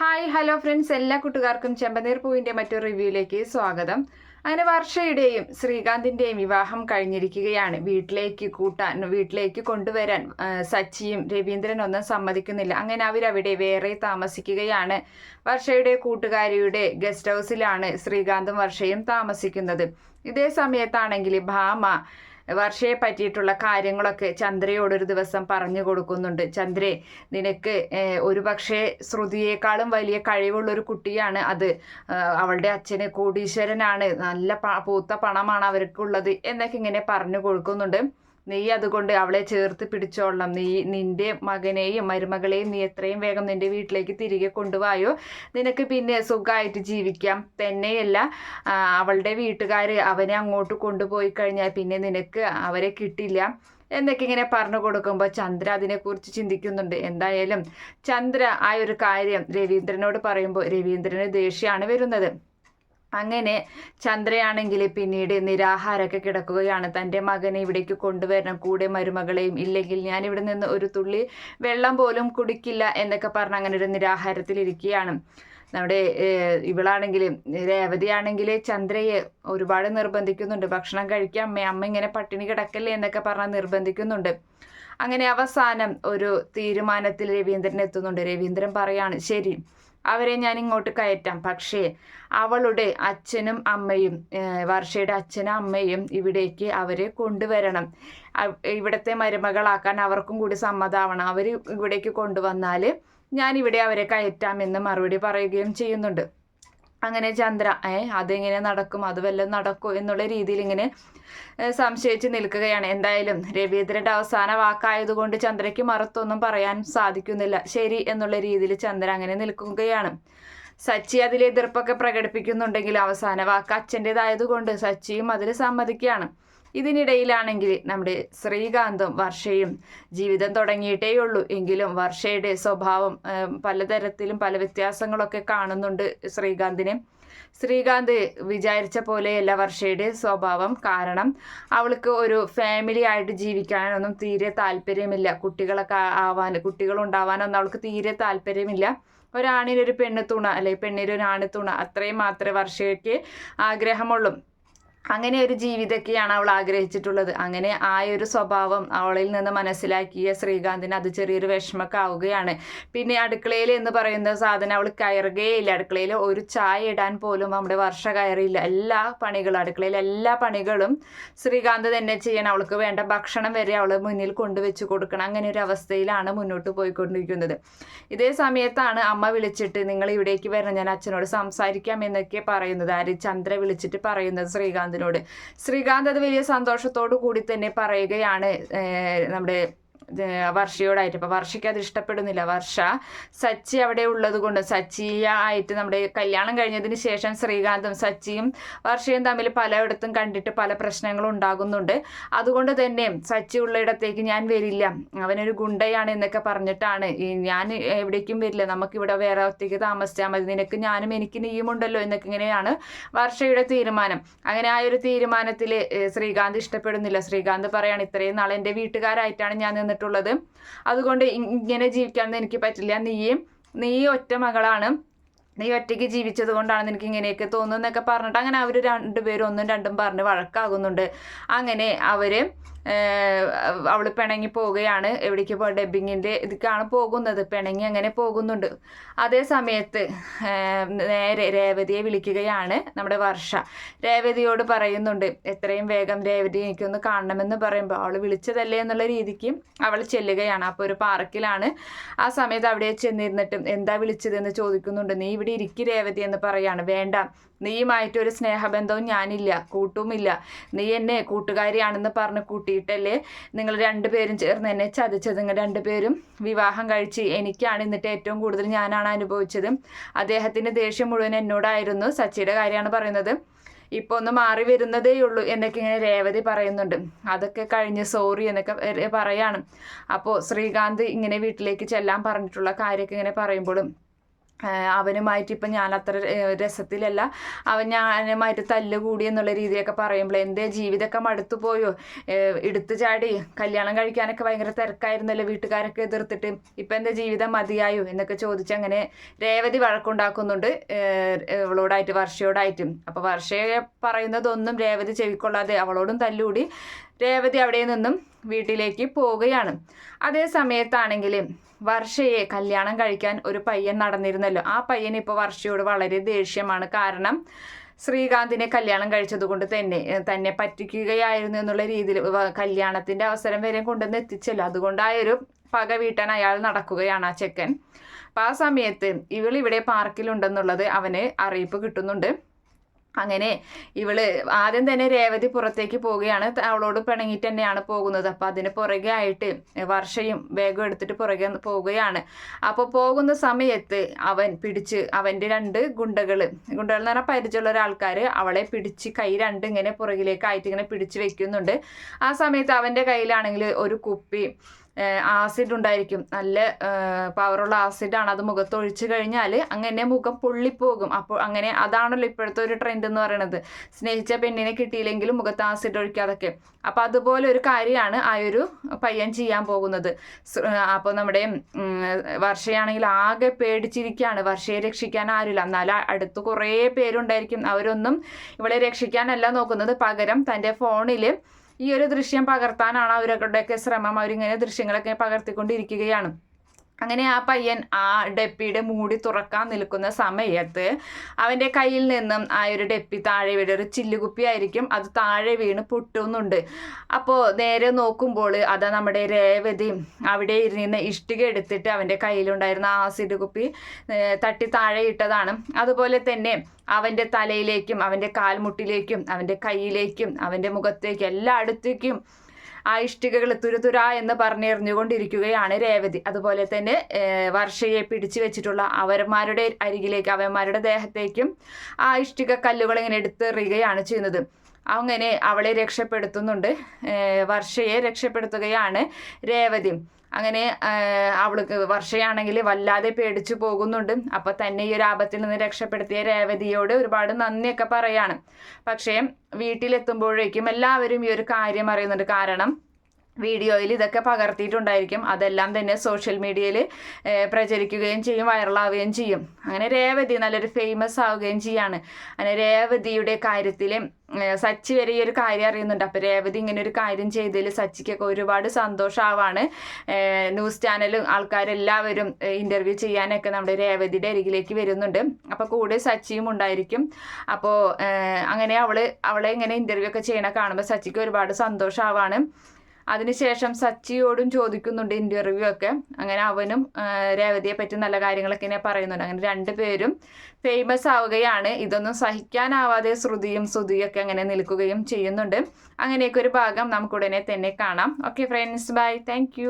Hi hello friends. എല്ലാ കൂട്ടുകാർക്കും ചെമ്പനീർ പൂവിന്റെ മറ്റൊരു റിവ്യൂയിലേക്ക് സ്വാഗതം. അങ്ങനെ വർഷയുടെയും ശ്രീകാന്തിന്റെയും വിവാഹം കഴിഞ്ഞിരിക്കുകയാണ്. വീട്ടിലേക്ക് കൂട്ടാൻ വീട്ടിലേക്ക് കൊണ്ടുവരാൻ സച്ചിയും രവീന്ദ്രൻ ഒന്നും സമ്മതിക്കുന്നില്ല. അങ്ങനെ അവരവിടെ വേറെ താമസിക്കുകയാണ്. വർഷയുടെ കൂട്ടുകാരിയുടെ ഗസ്റ്റ് ഹൗസിലാണ് ശ്രീകാന്തും വർഷയും താമസിക്കുന്നത്. ഇതേ സമയത്താണെങ്കിൽ ഭാമ വർഷയെ പറ്റിയിട്ടുള്ള കാര്യങ്ങളൊക്കെ ചന്ദ്രയോട് ഒരു ദിവസം പറഞ്ഞു കൊടുക്കുന്നുണ്ട്. ചന്ദ്രേ നിനക്ക് ഒരു പക്ഷേ ശ്രുതിയേക്കാളും വലിയ കഴിവുള്ള ഒരു കുട്ടിയാണ് അത്. അവളുടെ അച്ഛന് കോടീശ്വരനാണ്. നല്ല പൂത്ത പണമാണ് അവർക്കുള്ളത് എന്നൊക്കെ ഇങ്ങനെ പറഞ്ഞു കൊടുക്കുന്നുണ്ട്. നീ അതുകൊണ്ട് അവളെ ചേർത്ത് പിടിച്ചോളണം. നീ നിന്റെ മകനെയും മരുമകളെയും നീ എത്രയും വേഗം നിന്റെ വീട്ടിലേക്ക് തിരികെ കൊണ്ടുപോയോ നിനക്ക് പിന്നെ സുഖമായിട്ട് ജീവിക്കാം. തന്നെയല്ല അവളുടെ വീട്ടുകാർ അവനെ അങ്ങോട്ട് കൊണ്ടുപോയി കഴിഞ്ഞാൽ പിന്നെ നിനക്ക് അവരെ കിട്ടില്ല എന്നൊക്കെ ഇങ്ങനെ പറഞ്ഞു കൊടുക്കുമ്പോൾ ചന്ദ്ര അതിനെക്കുറിച്ച് ചിന്തിക്കുന്നുണ്ട്. എന്തായാലും ചന്ദ്ര ആ ഒരു കാര്യം രവീന്ദ്രനോട് പറയുമ്പോൾ രവീന്ദ്രന് ദേഷ്യമാണ് വരുന്നത്. അങ്ങനെ ചന്ദ്രയാണെങ്കിൽ പിന്നീട് നിരാഹാരമൊക്കെ കിടക്കുകയാണ്. തന്റെ മകനെ ഇവിടേക്ക് കൊണ്ടുവരണം. കൂടെ മരുമകളെയും ഇല്ലെങ്കിൽ ഞാൻ ഇവിടെ നിന്ന് ഒരു തുള്ളി വെള്ളം പോലും കുടിക്കില്ല എന്നൊക്കെ പറഞ്ഞ് അങ്ങനെ ഒരു നിരാഹാരത്തിലിരിക്കുകയാണ്. നമ്മുടെ ഇവളാണെങ്കിൽ രേവതിയാണെങ്കിൽ ചന്ദ്രയെ ഒരുപാട് നിർബന്ധിക്കുന്നുണ്ട്. ഭക്ഷണം കഴിക്കാൻ അമ്മ അമ്മ ഇങ്ങനെ പട്ടിണി കിടക്കല്ലേ എന്നൊക്കെ പറഞ്ഞ് നിർബന്ധിക്കുന്നുണ്ട്. അങ്ങനെ അവസാനം ഒരു തീരുമാനത്തിൽ രവീന്ദ്രൻ എത്തുന്നുണ്ട്. രവീന്ദ്രൻ പറയാണ് ശരി അവരെ ഞാൻ ഇങ്ങോട്ട് കയറ്റാം. പക്ഷേ അവളുടെ അച്ഛനും അമ്മയും വർഷയുടെ അച്ഛനും അമ്മയും ഇവിടേക്ക് അവരെ കൊണ്ടുവരണം. ഇവിടത്തെ മരുമകളാക്കാൻ അവർക്കും കൂടി സമ്മതമാവണം അവർ ഇവിടേക്ക് കൊണ്ടുവന്നാൽ ഞാൻ ഇവിടെ അവരെ കയറ്റാമെന്ന് മറുപടി പറയുകയും ചെയ്യുന്നുണ്ട്. അങ്ങനെ ചന്ദ്ര ഏ അതെങ്ങനെ നടക്കും അത് വല്ലതും നടക്കും എന്നുള്ള രീതിയിൽ ഇങ്ങനെ സംശയിച്ച് നിൽക്കുകയാണ്. എന്തായാലും രവീന്ദ്രന്റെ അവസാന വാക്കായതുകൊണ്ട് ചന്ദ്രയ്ക്ക് മറുത്തൊന്നും പറയാൻ സാധിക്കുന്നില്ല. ശരി എന്നുള്ള രീതിയിൽ ചന്ദ്ര അങ്ങനെ നിൽക്കുകയാണ്. സച്ചി അതിൽ എതിർപ്പൊക്കെ പ്രകടിപ്പിക്കുന്നുണ്ടെങ്കിൽ അവസാന വാക്ക് അച്ഛന്റെതായതുകൊണ്ട് സച്ചിയും അതിൽ സമ്മതിക്കുകയാണ്. ഇതിനിടയിലാണെങ്കിൽ നമ്മുടെ ശ്രീകാന്തും വർഷയും ജീവിതം തുടങ്ങിയിട്ടേ ഉള്ളൂ എങ്കിലും വർഷയുടെ സ്വഭാവം പലതരത്തിലും പല വ്യത്യാസങ്ങളൊക്കെ കാണുന്നുണ്ട് ശ്രീകാന്തിനെ. ശ്രീകാന്ത് വിചാരിച്ച പോലെയല്ല വർഷയുടെ സ്വഭാവം. കാരണം അവൾക്ക് ഒരു ഫാമിലി ആയിട്ട് ജീവിക്കാനൊന്നും തീരെ താല്പര്യമില്ല. കുട്ടികളൊക്കെ ആവാൻ കുട്ടികളുണ്ടാവാനൊന്നും അവൾക്ക് തീരെ താല്പര്യമില്ല. ഒരാണിനൊരു പെണ്ണ് തുണ അല്ലെ പെണ്ണിനൊരു ആണ് തുണ അത്രയും മാത്രമേ വർഷയ്ക്ക് ആഗ്രഹമുള്ളൂ. അങ്ങനെ ഒരു ജീവിതമൊക്കെയാണ് അവൾ ആഗ്രഹിച്ചിട്ടുള്ളത്. അങ്ങനെ ആ ഒരു സ്വഭാവം അവളിൽ നിന്ന് മനസ്സിലാക്കിയ ശ്രീകാന്തിന് അത് ചെറിയൊരു വിഷമമൊക്കെ ആവുകയാണ്. പിന്നെ അടുക്കളയിൽ എന്ന് പറയുന്ന സാധനം അവൾ കയറുകയില്ല. അടുക്കളയിൽ ഒരു ചായ ഇടാൻ പോലും നമ്മുടെ വർഷ കയറിയില്ല. എല്ലാ പണികളും അടുക്കളയിൽ എല്ലാ പണികളും ശ്രീകാന്ത് തന്നെ ചെയ്യണം. അവൾക്ക് വേണ്ട ഭക്ഷണം വരെ അവൾ മുന്നിൽ കൊണ്ടുവച്ച് കൊടുക്കണം. അങ്ങനെ ഒരു അവസ്ഥയിലാണ് മുന്നോട്ട് പോയിക്കൊണ്ടിരിക്കുന്നത്. ഇതേ സമയത്താണ് അമ്മ വിളിച്ചിട്ട് നിങ്ങൾ ഇവിടേക്ക് വരണം. ഞാൻ അച്ഛനോട് സംസാരിക്കാം എന്നൊക്കെ പറയുന്നത്. ആര് ചന്ദ്ര വിളിച്ചിട്ട് പറയുന്നത് ശ്രീകാന്തിനോട്. ശ്രീകാന്ത് അത് വലിയ സന്തോഷത്തോടു കൂടി തന്നെ പറയുകയാണ് നമ്മുടെ വർഷയോടായിട്ട്. അപ്പോൾ വർഷയ്ക്ക് അത് ഇഷ്ടപ്പെടുന്നില്ല. വർഷ സച്ചി അവിടെ ഉള്ളത് കൊണ്ട് സച്ചിയ ആയിട്ട് നമ്മുടെ കല്യാണം കഴിഞ്ഞതിന് ശേഷം ശ്രീകാന്തും സച്ചിയും വർഷയും തമ്മിൽ പലയിടത്തും കണ്ടിട്ട് പല പ്രശ്നങ്ങളും ഉണ്ടാകുന്നുണ്ട്. അതുകൊണ്ട് തന്നെ സച്ചി ഉള്ളയിടത്തേക്ക് ഞാൻ വരില്ല. അവനൊരു ഗുണ്ടയാണ് എന്നൊക്കെ പറഞ്ഞിട്ടാണ്. ഞാൻ എവിടേക്കും വരില്ല. നമുക്കിവിടെ വേറെ ഒറ്റയ്ക്ക് താമസിച്ചാൽ മതി. നിനക്ക് ഞാനും എനിക്ക് നീയുമുണ്ടല്ലോ എന്നൊക്കെ ഇങ്ങനെയാണ് വർഷയുടെ തീരുമാനം. അങ്ങനെ ആ ഒരു തീരുമാനത്തിൽ ശ്രീകാന്ത് ഇഷ്ടപ്പെടുന്നില്ല. ശ്രീകാന്ത് പറയാണ് ഇത്രയും നാളെ എന്റെ വീട്ടുകാരായിട്ടാണ് ഞാൻ നിന്നിട്ടുള്ളത് അതുകൊണ്ട് ഇങ്ങനെ ജീവിക്കാൻ എനിക്ക് പറ്റില്ല. നീയും നീ ഒറ്റ മകളാണ്. നീ ഒറ്റയ്ക്ക് ജീവിച്ചത് കൊണ്ടാണ് നിനക്ക് ഇങ്ങനെയൊക്കെ തോന്നുന്നൊക്കെ പറഞ്ഞിട്ട് അങ്ങനെ അവർ രണ്ടുപേരും ഒന്നും രണ്ടും പറഞ്ഞ് വഴക്കാകുന്നുണ്ട്. അങ്ങനെ അവർ അവൾ പിണങ്ങി പോവുകയാണ്. എവിടേക്ക് പോ ഡബിങ്ങിന്റെ ഇതിക്കാണ് പോകുന്നത്. പിണങ്ങി അങ്ങനെ പോകുന്നുണ്ട്. അതേ സമയത്ത് നേരെ രേവതിയെ വിളിക്കുകയാണ് നമ്മുടെ വർഷ. രേവതിയോട് പറയുന്നുണ്ട് എത്രയും വേഗം രേവതി എനിക്കൊന്ന് കാണണമെന്ന് പറയുമ്പോൾ അവൾ വിളിച്ചതല്ലേ എന്നുള്ള രീതിക്ക് അവൾ ചെല്ലുകയാണ്. അപ്പോൾ ഒരു പാർക്കിലാണ്. ആ സമയത്ത് അവിടെ ചെന്നിരുന്നിട്ടും എന്താ വിളിച്ചതെന്ന് ചോദിക്കുന്നുണ്ട്. നീ ഇവിടെ ഇരിക്കി രേവതി എന്ന് പറയാണ്. വേണ്ട. നീയുമായിട്ട് ഒരു സ്നേഹബന്ധവും ഞാനില്ല കൂട്ടുമില്ല. നീ എന്നെ കൂട്ടുകാരിയാണെന്ന് പറഞ്ഞ് കൂട്ടിയിട്ടല്ലേ നിങ്ങൾ രണ്ടുപേരും ചേർന്ന് എന്നെ ചതിച്ചത്? നിങ്ങൾ രണ്ടുപേരും വിവാഹം കഴിച്ച് എനിക്കാണ് എന്നിട്ട് ഏറ്റവും കൂടുതൽ ഞാനാണ് അനുഭവിച്ചത്. അദ്ദേഹത്തിന്റെ ദേഷ്യം മുഴുവൻ എന്നോടായിരുന്നു. സച്ചിയുടെ കാര്യമാണ് പറയുന്നത്. ഇപ്പോൾ ഒന്ന് മാറി വരുന്നതേ ഉള്ളൂ എന്നൊക്കെ ഇങ്ങനെ രേവതി പറയുന്നുണ്ട്. അതൊക്കെ കഴിഞ്ഞ് സോറി എന്നൊക്കെ പറയാണ്. അപ്പോൾ ശ്രീകാന്ത് ഇങ്ങനെ വീട്ടിലേക്ക് ചെല്ലാൻ പറഞ്ഞിട്ടുള്ള കാര്യമൊക്കെ ഇങ്ങനെ പറയുമ്പോഴും അവനുമായിട്ട് ഇപ്പം ഞാൻ അത്ര രസത്തിലല്ല. അവൻ ഞാനുമായിട്ട് തല്ലുകൂടി എന്നുള്ള രീതിയൊക്കെ പറയുമ്പോൾ എന്റെ ജീവിതമൊക്കെ മടുത്തു പോയോ? എടുത്തു ചാടി. കല്യാണം കഴിക്കാനൊക്കെ ഭയങ്കര തിരക്കായിരുന്നല്ലോ വീട്ടുകാരൊക്കെ എതിർത്തിട്ട്. ഇപ്പം എന്റെ ജീവിതം മതിയായോ? എന്നൊക്കെ ചോദിച്ച് അങ്ങനെ രേവതി വഴക്കുണ്ടാക്കുന്നുണ്ട് അവളോടായിട്ട് വർഷയോടായിട്ടും. അപ്പോൾ വർഷയെ പറയുന്നതൊന്നും രേവതി ചെവിക്കൊള്ളാതെ അവളോടും തല്ലുകൂടി. രേവതി അവിടെ നിന്നും വീട്ടിലേക്ക് പോവുകയാണ്. അതേ സമയത്താണെങ്കിൽ വർഷയെ കല്യാണം കഴിക്കാൻ ഒരു പയ്യൻ നടന്നിരുന്നല്ലോ. ആ പയ്യൻ ഇപ്പോൾ വർഷയോട് വളരെ ദേഷ്യമാണ്. കാരണം ശ്രീകാന്തിനെ കല്യാണം കഴിച്ചതുകൊണ്ട് തന്നെ തന്നെ പറ്റിക്കുകയായിരുന്നു എന്നുള്ള രീതിയിൽ കല്യാണത്തിന്റെ അവസരം വരെ കൊണ്ടുവന്ന് എത്തിച്ചല്ലോ. അതുകൊണ്ടായൊരു പക വീട്ടാൻ അയാൾ നടക്കുകയാണ് ആ ചെക്കൻ. അപ്പം ആ സമയത്ത് ഇവൾ ഇവിടെ പാർക്കിലുണ്ടെന്നുള്ളത് അവന് അറിയിപ്പ് കിട്ടുന്നുണ്ട്. അങ്ങനെ ഇവൾ ആദ്യം തന്നെ രേവതി പുറത്തേക്ക് പോവുകയാണ്. അവളോട് പിണങ്ങിയിട്ട് തന്നെയാണ് പോകുന്നത്. അപ്പൊ അതിന് പുറകെ ആയിട്ട് വർഷയും വേഗം എടുത്തിട്ട് പുറകെ പോവുകയാണ്. അപ്പോൾ പോകുന്ന സമയത്ത് അവൻ പിടിച്ച് അവന്റെ രണ്ട് ഗുണ്ടകൾ ഗുണ്ടകൾ എന്ന് പറഞ്ഞാൽ പരിചയമുള്ള ഒരാൾക്കാർ അവളെ പിടിച്ച് കൈ രണ്ട് ഇങ്ങനെ പുറകിലേക്ക് ആയിട്ട് ഇങ്ങനെ പിടിച്ച് വെക്കുന്നുണ്ട്. ആ സമയത്ത് അവന്റെ കയ്യിലാണെങ്കിൽ ഒരു കുപ്പി ആസിഡ് ഉണ്ടായിരിക്കും നല്ല പവറുള്ള ആസിഡാണ് അത് മുഖത്ത് ഒഴിച്ചു കഴിഞ്ഞാൽ അങ്ങനെ മുഖം പൊള്ളിപ്പോകും. അപ്പോൾ അങ്ങനെ അതാണല്ലോ ഇപ്പോഴത്തെ ഒരു ട്രെൻഡ് എന്ന് പറയുന്നത് സ്നേഹിച്ച പെണ്ണിനെ കിട്ടിയില്ലെങ്കിലും മുഖത്ത് ആസിഡ് ഒഴിക്കാതൊക്കെ. അപ്പോൾ അതുപോലെ ഒരു കാര്യമാണ് ആ ഒരു പയ്യൻ ചെയ്യാൻ പോകുന്നത്. അപ്പോൾ നമ്മുടെ വർഷയാണെങ്കിൽ ആകെ പേടിച്ചിരിക്കുകയാണ് വർഷയെ രക്ഷിക്കാൻ ആരുമില്ല എന്നാൽ അടുത്ത് കുറേ പേരുണ്ടായിരിക്കും. അവരൊന്നും ഇവളെ രക്ഷിക്കാനല്ല നോക്കുന്നത്. പകരം തന്റെ ഫോണിൽ ഈ ഒരു ദൃശ്യം പകർത്താനാണ് അവരുടെയൊക്കെ ശ്രമം. അവരിങ്ങനെ ദൃശ്യങ്ങളൊക്കെ പകർത്തിക്കൊണ്ടിരിക്കുകയാണ്. അങ്ങനെ ആ പയ്യൻ ആ ഡെപ്പിയുടെ മൂടി തുറക്കാൻ നിൽക്കുന്ന സമയത്ത് അവന്റെ കയ്യിൽ നിന്നും ആ ഒരു ഡെപ്പി താഴെ വീട് ഒരു ചില്ലുകുപ്പി ആയിരിക്കും അത് താഴെ വീണ് പൊട്ടുന്നുണ്ട്. അപ്പോൾ നേരെ നോക്കുമ്പോൾ അതാ നമ്മുടെ രേവതി അവിടെ ഇരുന്ന് ഇഷ്ടിക എടുത്തിട്ട് അവന്റെ കയ്യിലുണ്ടായിരുന്ന ആസിഡ് കുപ്പി തട്ടി താഴെ ഇട്ടതാണ്. അതുപോലെ തന്നെ അവന്റെ തലയിലേക്കും അവന്റെ കാൽമുട്ടിലേക്കും അവന്റെ കയ്യിലേക്കും അവന്റെ മുഖത്തേക്കും എല്ലായിടത്തേക്കും ആ ഇഷ്ടികകൾ തുരുതുര എന്ന് പറഞ്ഞെറിഞ്ഞുകൊണ്ടിരിക്കുകയാണ് രേവതി. അതുപോലെ തന്നെ വർഷയെ പിടിച്ചു വെച്ചിട്ടുള്ള അവന്മാരുടെ അരികിലേക്ക് അവന്മാരുടെ ദേഹത്തേക്കും ആ ഇഷ്ടിക കല്ലുകൾ ഇങ്ങനെ എടുത്തെറിയുകയാണ് ചെയ്യുന്നത്. അങ്ങനെ അവളെ രക്ഷപ്പെടുത്തുന്നുണ്ട്. വർഷയെ രക്ഷപ്പെടുത്തുകയാണ് രേവതി. അങ്ങനെ അവൾക്ക് വർഷയാണെങ്കിൽ വല്ലാതെ പേടിച്ചു പോകുന്നുണ്ട്. അപ്പൊ തന്നെ ഈ ഒരു ആപത്തിൽ നിന്ന് രക്ഷപ്പെടുത്തിയ രേവതിയോട് ഒരുപാട് നന്ദിയൊക്കെ പറയാണ്. പക്ഷേ വീട്ടിലെത്തുമ്പോഴേക്കും എല്ലാവരും ഈ ഒരു കാര്യം അറിയുന്നുണ്ട്. കാരണം വീഡിയോയിൽ ഇതൊക്കെ പകർത്തിയിട്ടുണ്ടായിരിക്കും. അതെല്ലാം തന്നെ സോഷ്യൽ മീഡിയയിൽ പ്രചരിക്കുകയും ചെയ്യും വൈറലാവുകയും ചെയ്യും. അങ്ങനെ രേവതി നല്ലൊരു ഫേമസ് ആവുകയും ചെയ്യാണ്. അങ്ങനെ രേവതിയുടെ കാര്യത്തിൽ സച്ചി വരെ ഈ ഒരു കാര്യം അറിയുന്നുണ്ട്. അപ്പോൾ രേവതി ഇങ്ങനെ ഒരു കാര്യം ചെയ്തതിൽ സച്ചിക്കൊക്കെ ഒരുപാട് സന്തോഷമാവാണ് ന്യൂസ് ചാനലും ആൾക്കാരെല്ലാവരും ഇന്റർവ്യൂ ചെയ്യാനൊക്കെ നമ്മുടെ രേവതിയുടെ അരികിലേക്ക് വരുന്നുണ്ട്. അപ്പോൾ കൂടെ സച്ചിയും ഉണ്ടായിരിക്കും. അപ്പോൾ അങ്ങനെ അവൾ അവളെ ഇങ്ങനെ ഇന്റർവ്യൂ ഒക്കെ ചെയ്യണ കാണുമ്പോൾ സച്ചിക്ക് ഒരുപാട് സന്തോഷമാവാണ് അതിനുശേഷം സച്ചിയോടും ചോദിക്കുന്നുണ്ട് ഇന്റർവ്യൂ ഒക്കെ. അങ്ങനെ അവനും രേവതിയെ പറ്റി നല്ല കാര്യങ്ങളൊക്കെ ഇങ്ങനെ പറയുന്നുണ്ട്. അങ്ങനെ രണ്ടുപേരും ഫേമസ് ആവുകയാണ്. ഇതൊന്നും സഹിക്കാനാവാതെ ശ്രുതിയും ശ്രുതിയും ഒക്കെ അങ്ങനെ നിൽക്കുകയും ചെയ്യുന്നുണ്ട്. അങ്ങനെയൊക്കെ ഒരു ഭാഗം നമുക്കുടനെ തന്നെ കാണാം. Okay friends bye thank